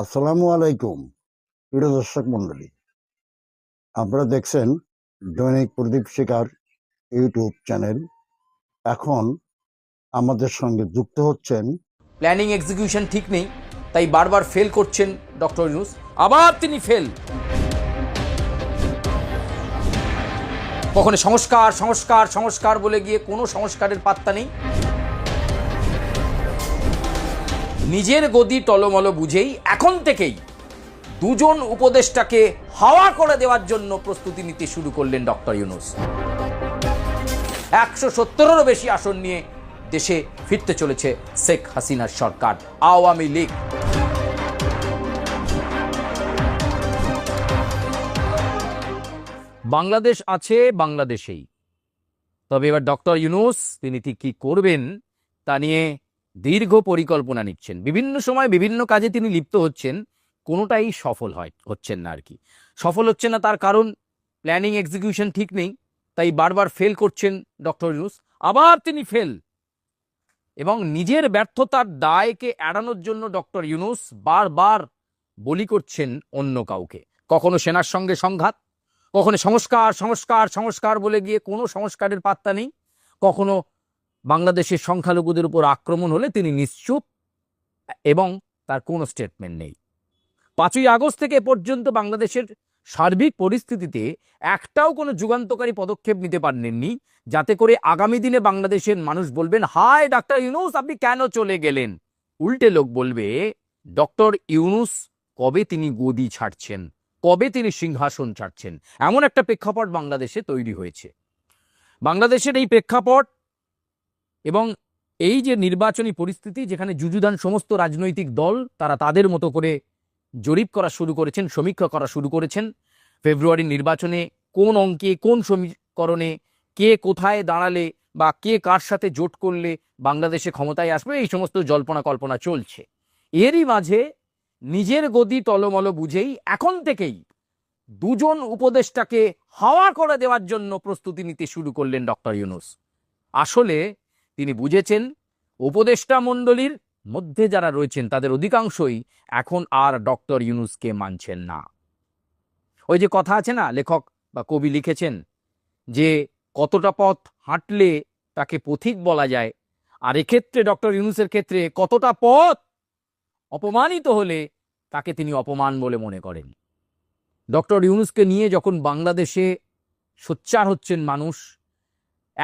আসসালামু আলাইকুম, প্রিয় দর্শক মন্ডলী আপনারা দেখছেন দৈনিক প্রদীপ শিকার ইউটিউব চ্যানেল। এখন আমাদের সঙ্গে যুক্ত হচ্ছেন প্ল্যানিং এক্সিকিউশন ঠিক নেই, তাই বারবার ফেল করছেন ডক্টর ইউনুস। আবার তিনি ফেল কখনো সংস্কার সংস্কার সংস্কার বলে গিয়ে কোনো সংস্কারের পাত্তা নেই। নিজের গদি টলমল বুঝেই এখন থেকেই দুজন উপদেষ্টাকে হাওয়া করে দেওয়ার জন্য প্রস্তুতি নিতে শুরু করলেন ডক্টর ইউনুস। একশো সত্তরেরও বেশি আসন নিয়ে দেশে ফিরতে চলেছে শেখ হাসিনার সরকার, আওয়ামী লীগ। বাংলাদেশ আছে, বাংলাদেশেই। তবে এবার ডক্টর ইউনুস, তিনি ঠিক কি করবেন তা নিয়ে দীর্ঘ পরিকল্পনা নিচ্ছেন। বিভিন্ন সময় বিভিন্ন কাজে তিনি লিপ্ত হচ্ছেন, কোনোটাই সফল হয়, হচ্ছেন না আর কি সফল হচ্ছে না তার কারণ প্ল্যানিং এক্সিকিউশন ঠিক নেই, তাই বারবার ফেল করছেন ডক্টর ইউনুস। আবার তিনি ফেল এবং নিজের ব্যর্থতার দায়কে এড়ানোর জন্য ডক্টর ইউনুস বারবার বলি করছেন অন্য কাউকে। কখনো সেনার সঙ্গে সংঘাত, কখনো সংস্কার সংস্কার সংস্কার বলে গিয়ে কোনো সংস্কারের পাত্তা নেই, কখনো বাংলাদেশের সংখ্যালঘুদের উপর আক্রমণ হলে তিনি নিশ্চুপ এবং তার কোনো স্টেটমেন্ট নেই। পাঁচই আগস্ট থেকে পর্যন্ত বাংলাদেশের সার্বিক পরিস্থিতিতে একটাও কোনো যুগান্তকারী পদক্ষেপ নিতে পারেননি, যাতে করে আগামী দিনে বাংলাদেশের মানুষ বলবেন, হায়, ডাক্তার ইউনুস, আপনি কেন চলে গেলেন? উল্টে লোক বলবে, ডক্টর ইউনুস, কবে তিনি গদি ছাড়ছেন? কবে তিনি সিংহাসন ছাড়ছেন? এমন একটা প্রেক্ষাপট বাংলাদেশে তৈরি হয়েছে। বাংলাদেশের এই প্রেক্ষাপট এবং এই যে নির্বাচনী পরিস্থিতি যেখানে যুযুদান সমস্ত রাজনৈতিক দল তারা তাদের মতো করে জরিপ করা শুরু করেছেন, সমীক্ষা করা শুরু করেছেন, ফেব্রুয়ারির নির্বাচনে কোন অঙ্কে, কোন সমীকরণে, কে কোথায় দাঁড়ালে বা কে কার সাথে জোট করলে বাংলাদেশে ক্ষমতায় আসবে, এই সমস্ত জল্পনা কল্পনা চলছে। এরই মাঝে নিজের গদি টলমল বুঝেই এখন থেকেই দুজন উপদেষ্টাকে হাওয়া করে দেওয়ার জন্য প্রস্তুতি নিতে শুরু করলেন ডক্টর ইউনুস। আসলে তিনি বুঝেছেন, উপদেষ্টা মণ্ডলীর মধ্যে যারা রয়েছেন তাদের অধিকাংশই এখন আর ডক্টর ইউনুসকে মানছেন না। ওই যে কথা আছে না, লেখক বা কবি লিখেছেন যে কতটা পথ হাঁটলে তাকে পথিক বলা যায়, আর এক্ষেত্রে ডক্টর ইউনুসের ক্ষেত্রে কতটা পথ অপমানিত হলে তাকে তিনি অপমান বলে মনে করেন। ডক্টর ইউনুসকে নিয়ে যখন বাংলাদেশে সোচ্চার হচ্ছেন মানুষ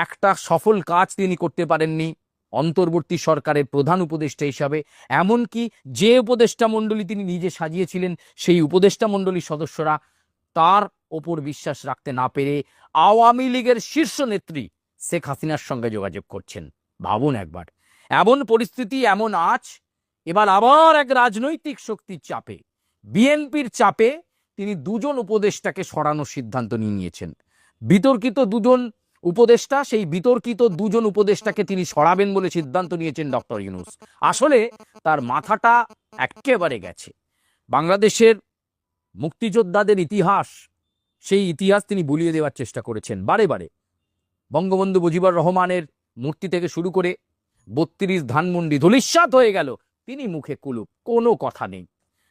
একটা সফল কাজ তিনি করতে পারেননি। অন্তর্বর্তী সরকারের প্রধান উপদেষ্টা হিসাবে, এমনকি যে উপদেষ্টা মণ্ডলী তিনি নিজে সাজিয়েছিলেন, সেই উপদেষ্টা মণ্ডলীর সদস্যরা তার ওপর বিশ্বাস রাখতে না পেরে আওয়ামী লীগের শীর্ষ নেত্রী শেখ হাসিনার সঙ্গে যোগাযোগ করছেন। ভাবুন একবার, এমন পরিস্থিতি, এমন আজ, এবার আবার এক রাজনৈতিক শক্তির চাপে, বিএনপির চাপে তিনি দুজন উপদেষ্টাকে সরানোর সিদ্ধান্ত নিয়ে নিয়েছেন। বিতর্কিত দুজন উপদেষ্টা, সেই বিতর্কিত দুজন উপদেষ্টাকে তিনি সরাবেন বলে সিদ্ধান্ত নিয়েছেন ডক্টর ইউনুস। আসলে তার মাথাটা একেবারে গেছে। বাংলাদেশের মুক্তিযোদ্ধাদের ইতিহাস, সেই ইতিহাস তিনি বুলিয়ে দেওয়ার চেষ্টা করেছেন। বারে বারে বঙ্গবন্ধু মুজিবুর রহমানের মূর্তি থেকে শুরু করে বত্রিশ ধানমন্ডি ধলিস্বাত হয়ে গেল। তিনি মুখে কুলুপ, কোনো কথা নেই।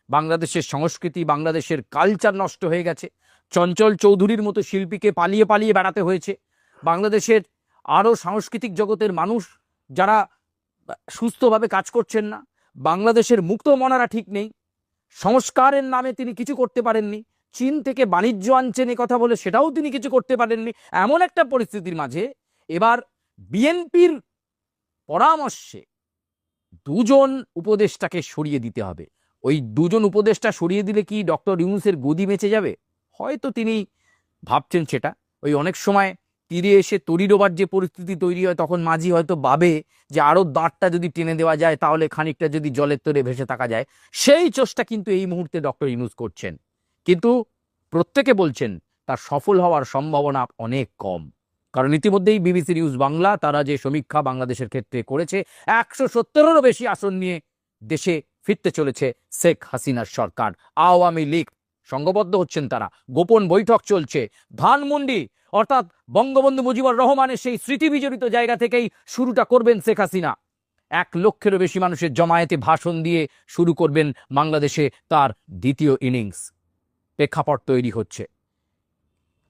বাংলাদেশের সংস্কৃতি, বাংলাদেশের কালচার নষ্ট হয়ে গেছে। চঞ্চল চৌধুরীর মতো শিল্পীকে পালিয়ে পালিয়ে বেড়াতে হয়েছে। বাংলাদেশের আরও সাংস্কৃতিক জগতের মানুষ যারা সুস্থভাবে কাজ করছেন না, বাংলাদেশের মুক্ত মনারা ঠিক নেই, সংস্কারের নামে তিনি কিছু করতে পারেননি, চীন থেকে বাণিজ্য আনছেন কথা বলে সেটাও তিনি কিছু করতে পারেননি, এমন একটা পরিস্থিতির মাঝে এবার বিএনপির পরামর্শে দুজন উপদেষ্টাকে সরিয়ে দিতে হবে। ওই দুজন উপদেষ্টা সরিয়ে দিলে কি ডক্টর ইউনুসের গদি বেঁচে যাবে? হয়তো তিনি ভাবছেন সেটা। ওই অনেক সময় তীরে এসে তরিডোবার যে পরিস্থিতি তৈরি হয়, তখন মাঝি হয়তো ভাবে যে আরও দাঁতটা যদি টেনে দেওয়া যায়, তাহলে খানিকটা যদি জলের তরে ভেসে থাকা যায়। সেই চেষ্টা কিন্তু এই মুহূর্তে ডক্টর ইউনুস করছেন। কিন্তু প্রত্যেকে বলছেন, তার সফল হওয়ার সম্ভাবনা অনেক কম। কারণ ইতিমধ্যেই বিবিসি নিউজ বাংলা তারা যে সমীক্ষা বাংলাদেশের ক্ষেত্রে করেছে, একশো সত্তরেরও বেশি আসন নিয়ে দেশে ফিরতে চলেছে শেখ হাসিনার সরকার। আওয়ামী লীগ সংঘবদ্ধ হচ্ছেন তারা। গোপন বৈঠক চলছে। ধানমন্ডি অর্থাৎ বঙ্গবন্ধু মুজিবুর রহমানের সেই স্মৃতি বিজড়িত জায়গা থেকেই শুরুটা করবেন শেখ হাসিনা। এক লক্ষেরও বেশি মানুষের জমায়েতে ভাষণ দিয়ে শুরু করবেন বাংলাদেশে তার দ্বিতীয় ইনিংস। প্রেক্ষাপট তৈরি হচ্ছে।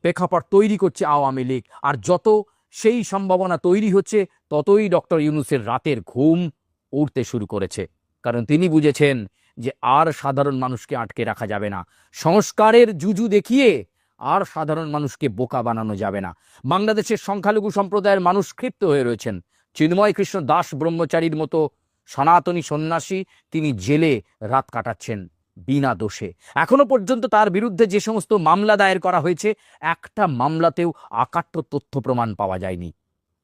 প্রেক্ষাপট তৈরি করছে আওয়ামী লীগ, আর যত সেই সম্ভাবনা তৈরি হচ্ছে, ততই ডক্টর ইউনুসের রাতের ঘুম উঠতে শুরু করেছে। কারণ তিনি বুঝেছেন যে আর সাধারণ মানুষকে আটকে রাখা যাবে না। সংস্কারের জুজু দেখিয়ে আর সাধারণ মানুষকে বোকা বানানো যাবে না। বাংলাদেশের সংখ্যালঘু সম্প্রদায়ের মানুষ ক্ষিপ্ত হয়ে রয়েছেন। চিন্ময় কৃষ্ণ দাস ব্রহ্মচারীর মতো সনাতনী সন্ন্যাসী তিনি জেলে রাত কাটাচ্ছেন বিনা দোষে। এখনও পর্যন্ত তার বিরুদ্ধে যে সমস্ত মামলা দায়ের করা হয়েছে, একটা মামলাতেও আকাট্য তথ্য প্রমাণ পাওয়া যায়নি।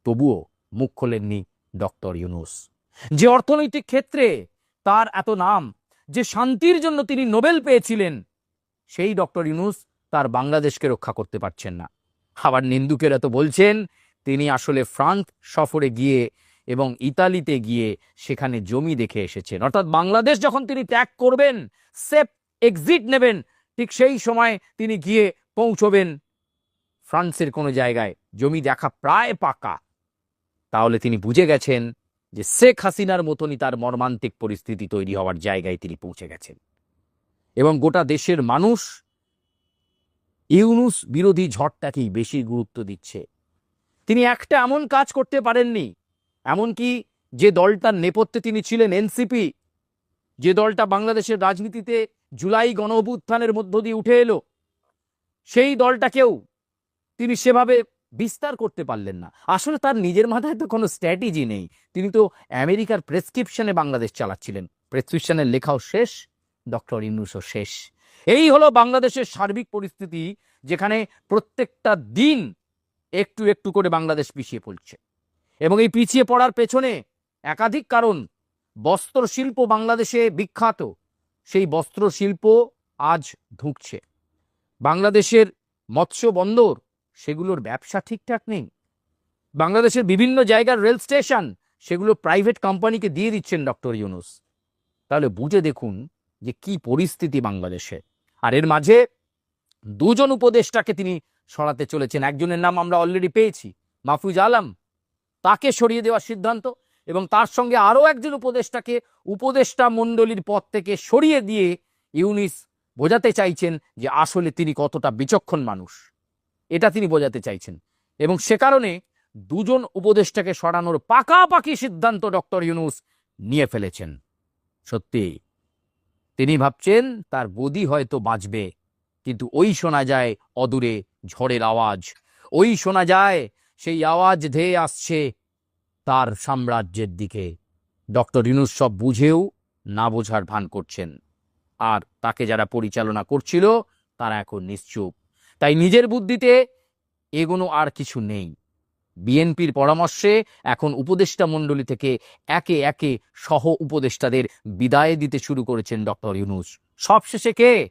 তবুও মুখ খোলেননি ডক্টর ইউনুস। যে অর্থনৈতিক ক্ষেত্রে তার এত নাম, যে শান্তির জন্য তিনি নোবেল পেয়েছিলেন, সেই ডক্টর ইউনুস তার বাংলাদেশকে রক্ষা করতে পারছেন না। আবার নিন্দুকেরা তো বলছেন, তিনি আসলে ফ্রান্স সফরে গিয়ে এবং ইতালিতে গিয়ে সেখানে জমি দেখে এসেছেন। অর্থাৎ বাংলাদেশ যখন তিনি ত্যাগ করবেন, সেফ এক্সিট নেবেন, ঠিক সেই সময় তিনি গিয়ে পৌঁছবেন ফ্রান্সের কোনো জায়গায়। জমি দেখা প্রায় পাকা। তাহলে তিনি বুঝে গেছেন যে শেখ হাসিনার মতনই তার মর্মান্তিক পরিস্থিতি তৈরি হওয়ার জায়গায় তিনি পৌঁছে গেছেন। এবং গোটা দেশের মানুষ ইউনুস বিরোধী ঝড়টাকেই বেশি গুরুত্ব দিচ্ছে। তিনি একটা এমন কাজ করতে পারেননি, এমনকি যে দলটার নেপথ্যে তিনি ছিলেন এনসিপি, যে দলটা বাংলাদেশের রাজনীতিতে জুলাই গণ অভ্যুত্থানের মধ্য দিয়ে উঠে এলো, সেই দলটাকেও তিনি সেভাবে বিস্তার করতে পারলেন না। আসলে তার নিজের মাথায় তো কোনো স্ট্র্যাটেজি নেই। তিনি তো আমেরিকার প্রেসক্রিপশনে বাংলাদেশ চালাচ্ছিলেন। প্রেসক্রিপশনের লেখাও শেষ, ডক্টর ইউনুসও শেষ। এই হলো বাংলাদেশের সার্বিক পরিস্থিতি, যেখানে প্রত্যেকটা দিন একটু একটু করে বাংলাদেশ পিছিয়ে পড়ছে। এবং এই পিছিয়ে পড়ার পেছনে একাধিক কারণ। বস্ত্র শিল্প বাংলাদেশে বিখ্যাত, সেই বস্ত্র শিল্প আজ ধুঁকছে। বাংলাদেশের মৎস্য বন্দর, সেগুলোর ব্যবসা ঠিকঠাক নেই। বাংলাদেশের বিভিন্ন জায়গার রেল স্টেশন, সেগুলো প্রাইভেট কোম্পানিকে দিয়ে দিচ্ছেন ডক্টর ইউনুস। তাহলে বুঝে দেখুন যে কি পরিস্থিতি বাংলাদেশে আর এর মাঝে দুজন উপদেষ্টাকে তিনি সরাতে চলেছেন। একজনের নাম আমরা অলরেডি পেয়েছি, মাহফুজ আলম। তাকে সরিয়ে দেওয়ার সিদ্ধান্ত এবং তার সঙ্গে আরও একজন উপদেষ্টাকে উপদেষ্টা মণ্ডলীর পদ থেকে সরিয়ে দিয়ে ইউনিস বোঝাতে চাইছেন যে আসলে তিনি কতটা বিচক্ষণ মানুষ। এটা তিনি বোঝাতে চাইছেন। এবং সে কারণে দুজন উপদেষ্টাকে সরানোর পাকাপাকি সিদ্ধান্ত ডক্টর ইউনুস নিয়ে ফেলেছেন। সত্যি তিনি ভাবছেন, তার বদি হয়তো বাঁচবে। কিন্তু ওই শোনা যায় অদূরে ঝড়ের আওয়াজ। ওই শোনা যায় সেই আওয়াজ ধেয়ে আসছে তার সাম্রাজ্যের দিকে। ডক্টর ইউনুস সব বুঝেও না বোঝার ভান করছেন। আর তাকে যারা পরিচালনা করছিল, তারা এখন নিশ্চুপ। তাই নিজের বুদ্ধিতে এগোনো আর কিছু নেই। বিএনপির পরামর্শে এখন উপদেষ্টা মণ্ডলী থেকে একে একে সহ উপদেষ্টাদের বিদায় দিতে শুরু করেছেন ডক্টর ইউনুস। সবশেষে কে?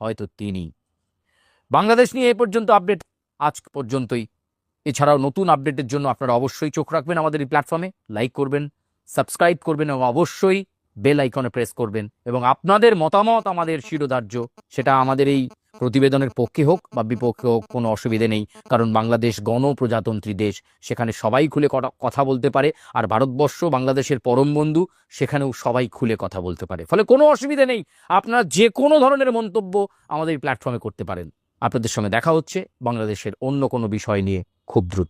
হয়তো তিনি। বাংলাদেশ নিয়ে এ পর্যন্ত আপডেট আজ পর্যন্তই। এছাড়াও নতুন আপডেটের জন্য আপনারা অবশ্যই চোখ রাখবেন আমাদের এই প্ল্যাটফর্মে, লাইক করবেন, সাবস্ক্রাইব করবেন এবং অবশ্যই বেল আইকনে প্রেস করবেন এবং আপনাদের মতামত, আমাদের শিরোধার্য, সেটা আমাদের এই প্রতিবেদনের পক্ষে হোক বা বিপক্ষে হোক, কোনো অসুবিধে নেই। কারণ বাংলাদেশ গণপ্রজাতন্ত্রী দেশ, সেখানে সবাই খুলে কথা বলতে পারে। আর ভারতবর্ষ বাংলাদেশের পরম বন্ধু, সেখানেও সবাই খুলে কথা বলতে পারে। ফলে কোনো অসুবিধে নেই। আপনারা যে কোনো ধরনের মন্তব্য আমাদের প্ল্যাটফর্মে করতে পারেন। আপনাদের সঙ্গে দেখা হচ্ছে বাংলাদেশের অন্য কোনো বিষয় নিয়ে খুব দ্রুত।